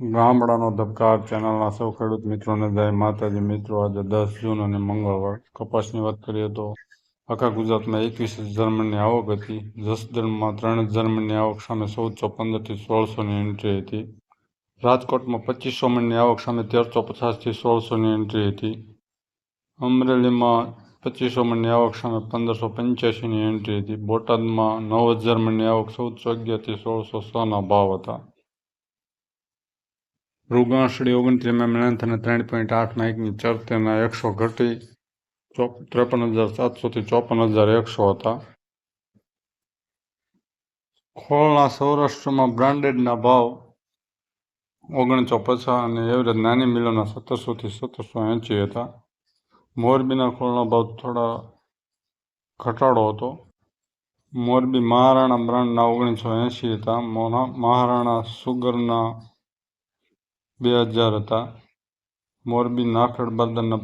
ગામડાનો ધબકાર ચેનલના સૌ ખેડૂત મિત્રોને જય માતાજી. મિત્રો, આજે દસ જૂન અને મંગળવાર. કપાસની વાત કરીએ તો આખા ગુજરાતમાં એકવીસ જર્મનની આવક હતી. જસદણમાં ત્રણ જર્મનની આવક સામે ચૌદસો પંદરથી સોળસોની એન્ટ્રી હતી. રાજકોટમાં પચીસો મણની આવક સામે તેરસો પચાસથી સોળસોની એન્ટ્રી હતી. અમરેલીમાં પચીસો મણની આવક સામે પંદરસો પંચ્યાસીની એન્ટ્રી હતી. બોટાદમાં નવ હજાર આવક ચૌદસો અગિયારથી સોળસો છના ભાવ હતા. રૂગાંસડી ઓગણત્રીસ એમ અને ત્રણ પોઈન્ટ આઠ એકની ચરતેના એકસો ઘટી ત્રેપન હજાર સાતસોથી ચોપન હજાર એકસો હતા. ખોળના સૌરાષ્ટ્રમાં બ્રાન્ડેડના ભાવ ઓગણીસો પચાસ અને એવરેજ નાની મિલોના સત્તરસોથી સત્તરસો એંસી હતા. મોરબીના ખોળનો ભાવ થોડા ઘટાડો હતો. મોરબી મહારાણા બ્રાન્ડના ઓગણીસો એંશી હતા. મહારાણા સુગરના બે હજાર હતા. મોરબી નાફેડ બાદરના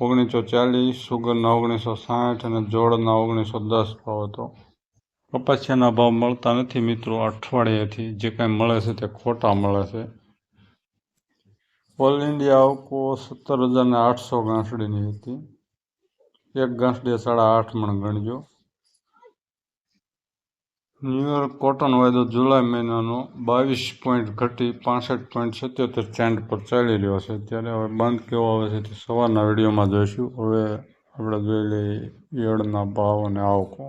ઓગણીસો ચાલીસ, સુગરના ઓગણીસો સાઠ અને જોડના ઓગણીસો દસ ભાવ હતો. કપાસિયાના ભાવ મળતા નથી મિત્રો અઠવાડિયેથી જે કાંઈ મળે છે તે ખોટા મળે છે. ઓલ ઇન્ડિયા આવકો સત્તર હજારને આઠસો ગાંસડીની હતી. એક ગાંસડીએ સાડા આઠ મણ ગણજો ન્યુયોર્ક કોટન વાયદો જુલાઈ મહિનાનો બાવીસ પોઈન્ટ ઘટી પાસઠ પોઈન્ટ સત્યોતેર ચેન્ડ પર ચાલી રહ્યો છે. ત્યારે હવે બંધ કેવો આવે છે તે સવારના વિડીયોમાં જોઈશું. હવે આપણે જોઈ લઈએ ઈયળના ભાવ અને આવકો.